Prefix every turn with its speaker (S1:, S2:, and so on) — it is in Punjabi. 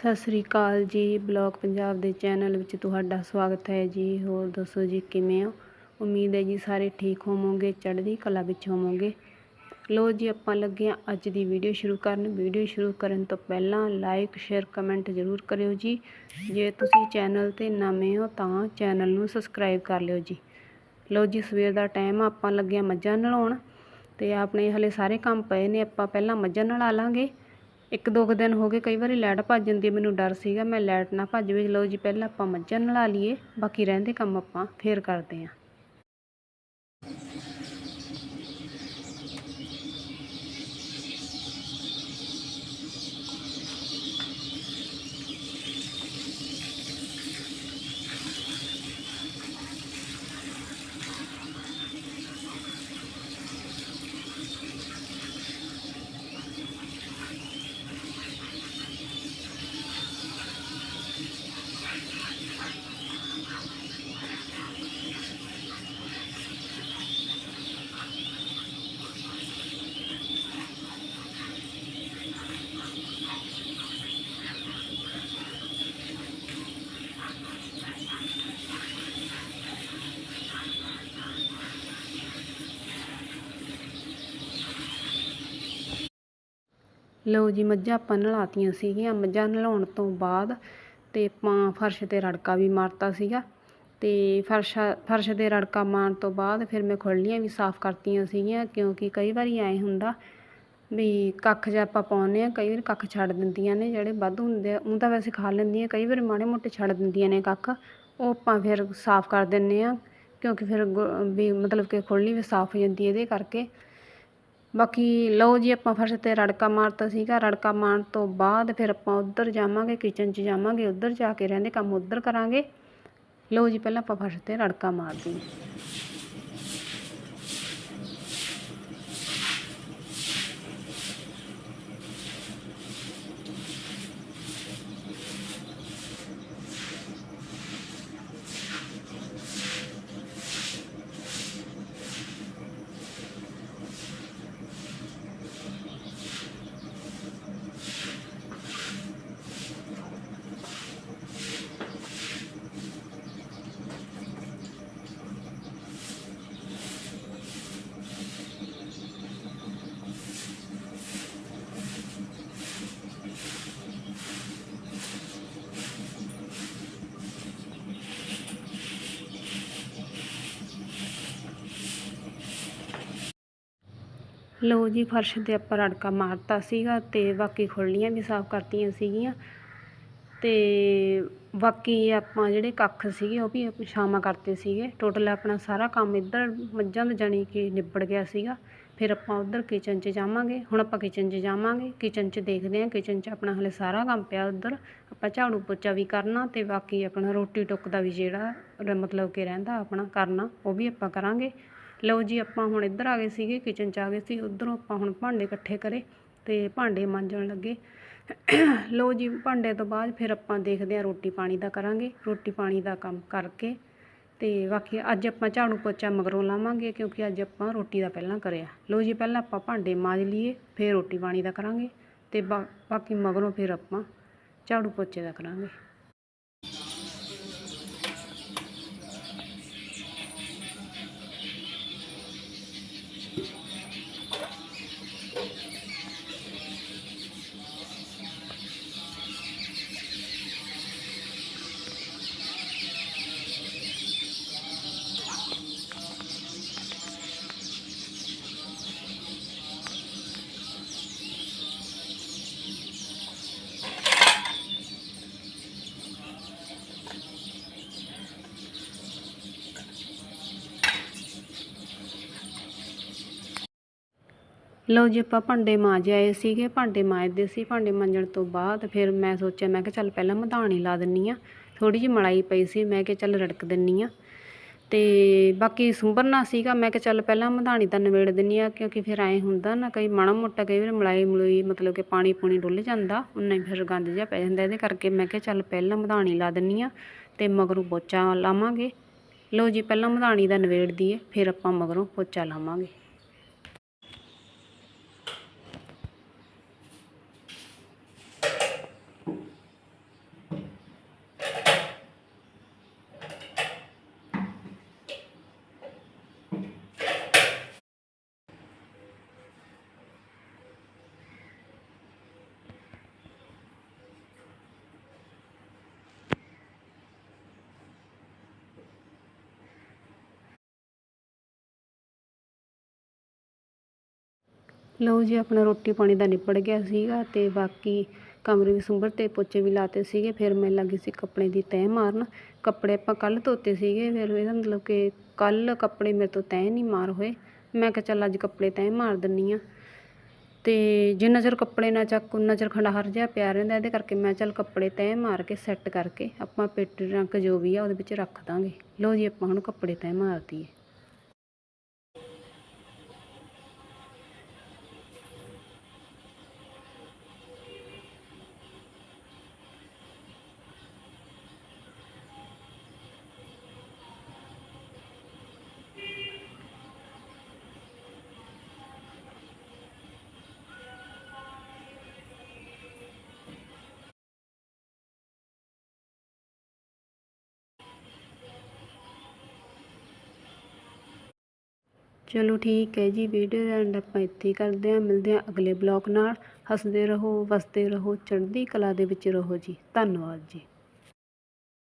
S1: ਸਤਿ ਸ੍ਰੀ ਅਕਾਲ ਜੀ, ਬਲੌਗ ਪੰਜਾਬ ਦੇ ਚੈਨਲ ਵਿੱਚ ਤੁਹਾਡਾ ਸਵਾਗਤ ਹੈ ਜੀ। ਹੋਰ ਦੱਸੋ ਜੀ, ਕਿਵੇਂ ਹੋ? ਉਮੀਦ ਹੈ ਜੀ ਸਾਰੇ ਠੀਕ ਹੋਵੋਗੇ, ਚੜ੍ਹਦੀ ਕਲਾ ਵਿੱਚ ਹੋਵੋਗੇ। ਲੋ ਜੀ, ਆਪਾਂ ਲੱਗੇ ਹਾਂ ਅੱਜ ਦੀ ਵੀਡੀਓ ਸ਼ੁਰੂ ਕਰਨ। ਵੀਡੀਓ ਸ਼ੁਰੂ ਕਰਨ ਤੋਂ ਪਹਿਲਾਂ ਲਾਈਕ ਸ਼ੇਅਰ ਕਮੈਂਟ ਜ਼ਰੂਰ ਕਰਿਓ ਜੀ। ਜੇ ਤੁਸੀਂ ਚੈਨਲ ਤੇ ਨਵੇਂ ਹੋ ਤਾਂ ਚੈਨਲ ਨੂੰ ਸਬਸਕ੍ਰਾਈਬ ਕਰ ਲਿਓ ਜੀ। ਲੋ ਜੀ, ਸਵੇਰ ਦਾ ਟਾਈਮ ਆਪਾਂ ਲੱਗੇ ਹਾਂ ਮੱਝਾਂ ਨਲਾਉਣ। ਤੇ ਆਪਣੇ ਹਲੇ ਸਾਰੇ ਕੰਮ ਪਏ ਨੇ, ਆਪਾਂ ਪਹਿਲਾਂ ਮੱਝਾਂ ਨਲਾ ਲਾਂਗੇ। ਇੱਕ ਦੋ ਕੁ ਦਿਨ ਹੋ ਗਏ ਕਈ ਵਾਰੀ ਲਾਈਟ ਭੱਜ ਜਾਂਦੀ ਹੈ, ਮੈਨੂੰ ਡਰ ਸੀਗਾ। ਮੈਂ ਲਾਈਟ ਨਾ ਭੱਜ ਵੇ, ਲਓ ਜੀ, ਪਹਿਲਾਂ ਆਪਾਂ ਮੱਝਾਂ ਨਲਾ ਲਈਏ, ਬਾਕੀ ਰਹਿੰਦੇ ਕੰਮ ਆਪਾਂ, ਫੇਰ ਕਰਦੇ ਹਾਂ। ਲਓ ਜੀ, ਮੱਝਾਂ ਆਪਾਂ ਨਲਾਤੀਆਂ ਸੀਗੀਆਂ। ਮੱਝਾਂ ਨਲਾਉਣ ਤੋਂ ਬਾਅਦ ਤੇ ਆਪਾਂ ਫਰਸ਼ ਤੇ ਰੜਕਾ ਵੀ ਮਾਰਤਾ ਸੀਗਾ ਤੇ ਫਰਸ਼ ਫਰਸ਼ ਤੇ ਰੜਕਾ ਮਾਰਨ ਤੋਂ ਬਾਅਦ ਫਿਰ ਮੈਂ ਖੁਰਲੀਆਂ ਵੀ ਸਾਫ਼ ਕਰਤੀਆਂ ਸੀਗੀਆਂ, ਕਿਉਂਕਿ ਕਈ ਵਾਰੀ ਐਂ ਹੁੰਦਾ ਵੀ ਕੱਖ ਜਿਹਾ ਆਪਾਂ ਪਾਉਂਦੇ ਆ ਕਈ ਵਾਰ ਕੱਖ ਛੱਡ ਦਿੰਦੀਆਂ ਨੇ ਜਿਹੜੇ ਵੱਧ ਹੁੰਦੇ ਆ। ਉਹ ਤਾਂ ਵੈਸੇ ਖਾ ਲੈਂਦੀਆਂ, ਕਈ ਵਾਰ ਮਾੜੇ ਮੋਟੇ ਛੱਡ ਦਿੰਦੀਆਂ ਨੇ ਕੱਖ। ਉਹ ਆਪਾਂ ਫਿਰ ਸਾਫ਼ ਕਰ ਦਿੰਨੇ ਆ ਕਿਉਂਕਿ ਫਿਰ ਵੀ ਮਤਲਬ ਕਿ ਖੁਰਲੀ ਵੀ ਸਾਫ਼ ਹੋ ਜਾਂਦੀ ਇਹਦੇ ਕਰਕੇ। ਬਾਕੀ ਲਓ ਜੀ, ਆਪਾਂ ਫਰਸ਼ ਤੇ ਰੜਕਾ ਮਾਰਤਾ ਸੀਗਾ। ਰੜਕਾ ਮਾਰਨ ਤੋਂ ਬਾਅਦ ਫਿਰ ਆਪਾਂ ਉੱਧਰ ਜਾਵਾਂਗੇ ਕਿਚਨ 'ਚ ਜਾਵਾਂਗੇ, ਉੱਧਰ ਜਾ ਕੇ ਰਹਿੰਦੇ ਕੰਮ ਉੱਧਰ ਕਰਾਂਗੇ। ਲਓ ਜੀ, ਪਹਿਲਾਂ ਆਪਾਂ ਫਰਸ਼ ਤੇ ਰੜਕਾ ਮਾਰਦੇ ਹਾਂ। ਲਓ ਜੀ, ਫਰਸ਼ ਤੇ ਆਪਾਂ ਰੜਕਾ ਮਾਰਤਾ ਸੀਗਾ ਤੇ ਬਾਕੀ ਖੁਰਲੀਆਂ ਵੀ ਸਾਫ਼ ਕਰਤੀਆਂ ਸੀਗੀਆਂ। ਤੇ ਬਾਕੀ ਆਪਾਂ ਜਿਹੜੇ ਕੱਖ ਸੀਗੇ ਉਹ ਵੀ ਆਪਾਂ ਛਾਵਾਂ ਕਰਤੇ ਸੀਗੇ। ਟੋਟਲ ਆਪਣਾ ਸਾਰਾ ਕੰਮ ਇੱਧਰ ਮੱਝਾਂ ਦਾ ਜਾਣੀ ਕਿ ਨਿਬੜ ਗਿਆ ਸੀਗਾ। ਫਿਰ ਆਪਾਂ ਉੱਧਰ ਕਿਚਨ 'ਚ ਜਾਵਾਂਗੇ। ਹੁਣ ਆਪਾਂ ਕਿਚਨ 'ਚ ਜਾਵਾਂਗੇ। ਕਿਚਨ 'ਚ ਦੇਖਦੇ ਹਾਂ। ਕਿਚਨ 'ਚ ਆਪਣਾ ਹਲੇ ਸਾਰਾ ਕੰਮ ਪਿਆ ਉੱਧਰ। ਆਪਾਂ ਝਾੜੂ ਪੋਚਾ ਵੀ ਕਰਨਾ ਤੇ ਬਾਕੀ ਆਪਣਾ ਰੋਟੀ ਟੁੱਕ ਦਾ ਵੀ ਜਿਹੜਾ ਮਤਲਬ ਕਿ ਰਹਿੰਦਾ ਆਪਣਾ ਕਰਨਾ, ਉਹ ਵੀ ਆਪਾਂ ਕਰਾਂਗੇ। ਲਓ ਜੀ, ਆਪਾਂ ਹੁਣ ਇੱਧਰ ਆ ਗਏ ਸੀਗੇ ਕਿਚਨ 'ਚ ਆ ਗਏ ਸੀ, ਉੱਧਰੋਂ ਆਪਾਂ ਹੁਣ ਭਾਂਡੇ ਇਕੱਠੇ ਕਰੇ ਤੇ ਭਾਂਡੇ ਮਾਂਜਣ ਲੱਗੇ। ਲਓ ਜੀ, ਭਾਂਡੇ ਤੋਂ ਬਾਅਦ ਫਿਰ ਆਪਾਂ ਦੇਖਦੇ ਹਾਂ ਰੋਟੀ ਪਾਣੀ ਦਾ ਕਰਾਂਗੇ। ਰੋਟੀ ਪਾਣੀ ਦਾ ਕੰਮ ਕਰਕੇ ਤੇ ਬਾਕੀ ਅੱਜ ਆਪਾਂ ਝਾੜੂ ਪੋਚਾ ਮਗਰੋਂ ਲਾਵਾਂਗੇ ਕਿਉਂਕਿ ਅੱਜ ਆਪਾਂ ਰੋਟੀ ਦਾ ਪਹਿਲਾਂ ਕਰਿਆ। ਲਓ ਜੀ, ਪਹਿਲਾਂ ਆਪਾਂ ਭਾਂਡੇ ਮਾਂਜ ਲਈਏ, ਫਿਰ ਰੋਟੀ ਪਾਣੀ ਦਾ ਕਰਾਂਗੇ ਤੇ ਬਾਕੀ ਮਗਰੋਂ ਫਿਰ ਆਪਾਂ ਝਾੜੂ ਪੋਚੇ ਦਾ ਕਰਾਂਗੇ। ਲਓ ਜੀ ਆਪਾਂ ਭਾਂਡੇ ਮਾਂਜ ਆਏ ਸੀਗੇ, ਭਾਂਡੇ ਮਾਂਜਦੇ ਸੀ, ਭਾਂਡੇ ਮਾਂਜਣ ਤੋਂ ਬਾਅਦ ਫਿਰ ਮੈਂ ਸੋਚਿਆ, ਮੈਂ ਕਿਹਾ ਚੱਲ ਪਹਿਲਾਂ ਮਧਾਣੀ ਲਾ ਦਿੰਨੀ ਆ ਥੋੜੀ ਜਿਹੀ ਮਲਾਈ ਪਈ ਸੀ, ਮੈਂ ਕਿਹਾ ਚੱਲ ਰੜਕ ਦਿੰਨੀ ਆ। ਤੇ ਬਾਕੀ ਸੁੰਬਰਨਾ ਸੀਗਾ, ਮੈਂ ਕਿਹਾ ਚੱਲ ਪਹਿਲਾਂ ਮਧਾਣੀ ਤਾਂ ਨਿਬੇੜ ਦਿੰਨੀ ਆ, ਕਿਉਂਕਿ ਫਿਰ ਐਂ ਹੁੰਦਾ ਨਾ, ਕਈ ਮਾੜਾ ਮੋਟਾ ਕਈ ਵਾਰ ਮਲਾਈ ਮਲੂਈ ਮਤਲਬ ਕਿ ਪਾਣੀ ਪੂਣੀ ਡੁੱਲ ਜਾਂਦਾ ਉਨਾ ਹੀ ਫਿਰ ਗੰਦ ਜਿਹਾ ਪੈ ਜਾਂਦਾ, ਇਹਦੇ ਕਰਕੇ ਮੈਂ ਕਿਹਾ ਚੱਲ ਪਹਿਲਾਂ ਮਧਾਣੀ ਲਾ ਦਿੰਨੀ ਆ ਤੇ ਮਗਰੋਂ ਪੋਚਾ ਲਾਵਾਂਗੇ। ਲਓ ਜੀ, ਪਹਿਲਾਂ ਮਧਾਣੀ ਦਾ ਨਿਬੇੜ ਦਈਏ ਫਿਰ ਆਪਾਂ ਮਗਰੋਂ ਪੋਚਾ ਲਾਵਾਂਗੇ। ਲਓ ਜੀ, ਆਪਣਾ ਰੋਟੀ ਪਾਣੀ ਦਾ ਨਿਪੜ ਗਿਆ ਸੀਗਾ ਤੇ ਬਾਕੀ ਕਮਰੇ ਵੀ ਸੁੰਬਰ ਤੇ ਪੋਚੇ ਵੀ ਲਾਤੇ ਸੀਗੇ। ਫਿਰ ਮੈਂ ਲੱਗੀ ਸੀ ਕੱਪੜੇ ਦੀ ਤੈਅ ਮਾਰਨ। ਕੱਪੜੇ ਆਪਾਂ ਕੱਲ ਧੋਤੇ ਸੀਗੇ, ਫਿਰ ਇਹਦਾ ਮਤਲਬ ਕਿ ਕੱਲ ਕੱਪੜੇ ਮੇਰੇ ਤੋਂ ਤੈਅ ਨਹੀਂ ਮਾਰ ਹੋਏ। ਮੈਂ ਕਿਹਾ ਚੱਲ ਅੱਜ ਕੱਪੜੇ ਤੈਅ ਮਾਰ ਦਿੰਨੀ ਆ। ਤੇ ਜਿੰਨਾ ਚਿਰ ਕੱਪੜੇ ਨਾ ਚੱਕ ਉਨਾ ਚਿਰ ਖੰਡਾਹਰ ਜਿਹਾ ਪਿਆ ਰਹਿੰਦਾ, ਇਹਦੇ ਕਰਕੇ ਮੈਂ ਚੱਲ ਕੱਪੜੇ ਤੈਅ ਮਾਰ ਕੇ ਸੈੱਟ ਕਰਕੇ ਆਪਾਂ ਪੇਟੀ ਰੰਗ ਜੋ ਵੀ ਆ ਉਹਦੇ ਵਿੱਚ ਰੱਖ ਦਾਂਗੇ। ਲਓ ਜੀ, ਆਪਾਂ ਹੁਣ ਕੱਪੜੇ ਤੈਅ ਮਾਰ ਦਈਏ। ਚਲੋ ਠੀਕ ਹੈ ਜੀ ਵੀਡੀਓ ਦਾ ਐਂਡ ਆਪਾਂ ਇੱਥੇ ਕਰਦੇ ਹਾਂ। ਮਿਲਦੇ ਹਾਂ ਅਗਲੇ ਬਲੌਗ ਨਾਲ। ਹੱਸਦੇ ਰਹੋ, ਵਸਦੇ ਰਹੋ, ਚੜ੍ਹਦੀ ਕਲਾ ਦੇ ਵਿੱਚ ਰਹੋ ਜੀ। ਧੰਨਵਾਦ ਜੀ।